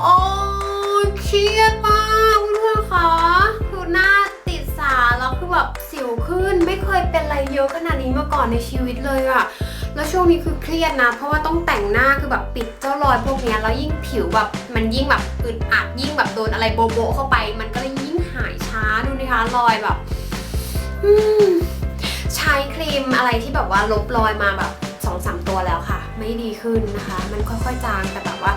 โอ้ยเครียดมากเพื่อนๆคะคือหน้าติดสารแล้วคือแบบสิวขึ้นไม่เคยเป็นอะไรเยอะขนาดนี้มาก่อนในชีวิตเลยอะแล้วช่วงนี้คือเครียดนะ เพราะว่าต้องแต่งหน้าคือแบบปิดเจ้ารอยพวกเนี้ยแล้วยิ่งผิวแบบมันยิ่งแบบอึดอัดยิ่งแบบโดนอะไรโบโบะเข้าไป มันก็เลยยิ่งหายช้าดูนะคะรอยแบบใช้ครีมอะไรที่แบบว่าลบรอยมาแบบ2องสามตัวแล้วค่ะ ไม่ดีขึ้นนะคะ มันค่อยๆจางแต่แบบว่า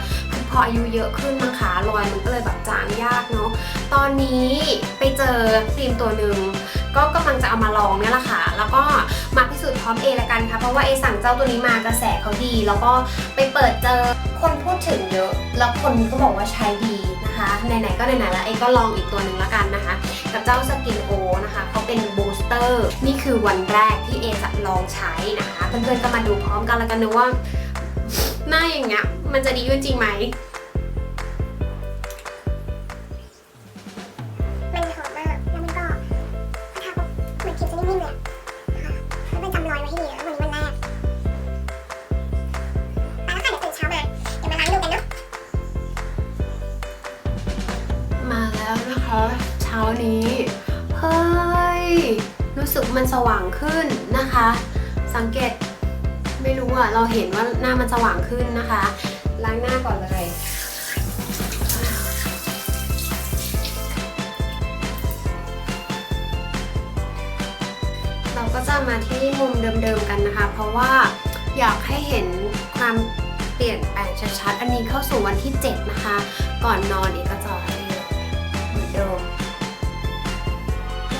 อพออายุเยอะขึ้นนะคะรอยมันก็เลยแบบจางยากเนาะตอนนี้ไปเจอครีมตัวหนึ่งก็กำลังจะเอามาลองเนี่ยแหละค่ะ แล้วก็มาพิสูจน์พร้อมเอละกันค่ะ เพราะว่าเอสั่งเจ้าตัวนี้มากระแสเขาดี แล้วก็ไปเปิดเจอคนพูดถึงเยอะ แล้วคนก็บอกว่าใช้ดีนะคะ ไหนๆก็ไหนๆแล้วเอก็ลองอีกตัวหนึ่งละกันนะคะ กับเจ้าสกินโอนะคะเขาเป็นบูสเตอร์ นี่คือวันแรกที่เอจะลองใช้นะคะ เพื่อนๆก็มาดูพร้อมกันล้วกันนะว่าหน้าอย่างเงี้ยมันจะดีขึ้นจริงไหม รู้สึกมันสว่างขึ้นนะคะ สังเกตไม่รู้อะเราเห็นว่าหน้ามันสว่างขึ้นนะคะ ล้างหน้าก่อนเลย เราก็จะมาที่มุมเดิมๆกันนะคะ เพราะว่าอยากให้เห็นความเปลี่ยนแปลงชัดๆ อันนี้เข้าสู่วันที่ 7 นะคะ ก่อนนอนอีกก็จะให้เหมือนเดิม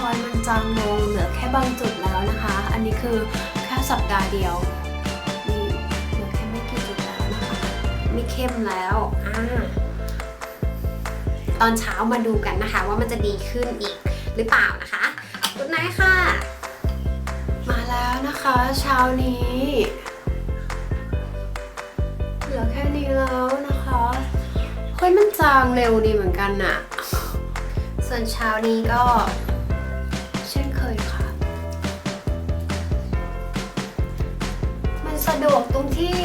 อยมันจางลงเหลือแค่บางจุดแล้วนะคะ อันนี้คือแค่สัปดาห์เดียวนี่เหลือแค่ไม่กี่จุดแล้วนะคะไม่เข้มแล้วอ่าตอนเช้ามาดูกันนะคะ ว่ามันจะดีขึ้นอีกหรือเปล่านะคะกุดไนท์ค่ะ มาแล้วนะคะเช้านี้เหลือแค่นี้แล้วนะคะเฮ้ยมันจางเร็วดีเหมือนกันน่ะส่วนเช้านี้ก็ เช่นเคยค่ะ มันสะดวกตรงที่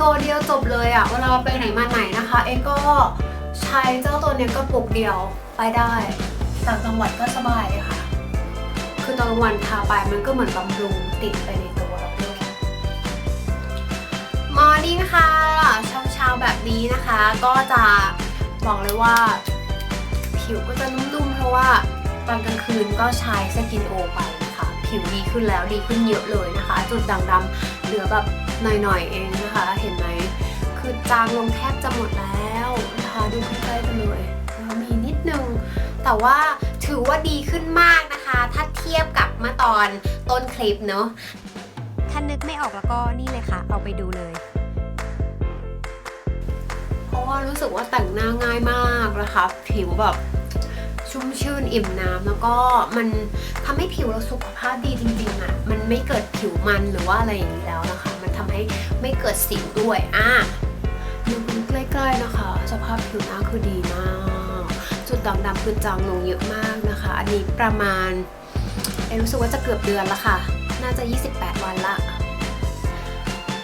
ตัวเดียวจบเลยอะเวลาไปไหนมาไหนนะคะ เอ็ก็ใช้เจ้าตัวเนี้ยกระปุกเดียวไปได้ต่างจังหวัดก็สบายเลยค่ะ คือตอนวันทาไปมันก็เหมือนบำรุงติดไปในตัวเราด้วยมอร์นิ่งค่ะเช้าๆแบบนี้นะคะ ก็จะบอกเลยว่า ผิวก็จะนุ่มๆเพราะว่า ตอนกลางคืนก็ใช้สกินโอไปนะคะผิวดีขึ้นแล้วดีขึ้นเยอะเลยนะคะ จุดด่างดำเหลือแบบหน่อยๆเองนะคะ เห็นไหมคือจางลงแทบจะหมดแล้วนะคะดูใกล้ๆกันเลยแล้วมีนิดนึง แต่ว่าถือว่าดีขึ้นมากนะคะ ถ้าเทียบกับเมื่อตอนต้นคลิปเนาะถ้านึกไม่ออกแล้วก็นี่เลยค่ะ เอาไปดูเลยเพราะว่ารู้สึกว่าแต่งหน้าง่ายมากนะคะ ผิวแบบ ชุ่มชื่นอิ่มน้ำแล้วก็มันทำให้ผิวเราสุขภาพดีจริงๆอะ่ะ มันไม่เกิดผิวมันหรือว่าอะไรอย่างนี้แล้วนะคะ มันทำให้ไม่เกิดสิวด้วย อะดูใกล้ๆนะคะ สภาพผิวหน้าคือดีมาก จุดด่างดำคือจางลงเยอะมากนะคะ อันนี้ประมาณเอรู้สึกว่าจะเกือบเดือนละค่ะ น่าจะ 28 วันละ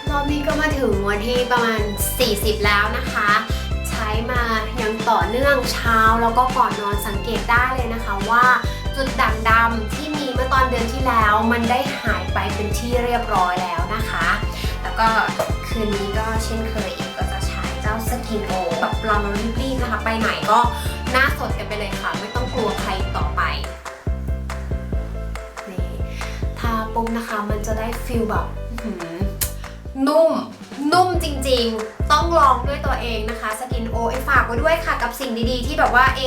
รอบนี้ก็มาถึงวันที่ประมาณ 40 แล้วนะคะ ใช้มายัง ต่อเนื่องเช้าแล้วก็ก่อนนอนสังเกตได้เลยนะคะว่าจุดด่างดำที่มีเมื่อตอนเดือนที่แล้ว มันได้หายไปเป็นที่เรียบร้อยแล้วนะคะ แล้วก็คืนนี้ก็เช่นเคยอีกก็จะใช้เจ้าสกินโอแบบเราเรารีบๆนะคะ ไปไหนก็หน้าสดกันไปเลยค่ะ ไม่ต้องกลัวใครต่อไปนี่ทาปุ๊บนะคะมันจะได้ฟิลแบบนุ่ม นุ่มจริงๆ ต้องลองด้วยตัวเองนะคะสกินโอเอฝากไว้ด้วยค่ะกับสิ่งดีๆ ที่แบบว่าเอ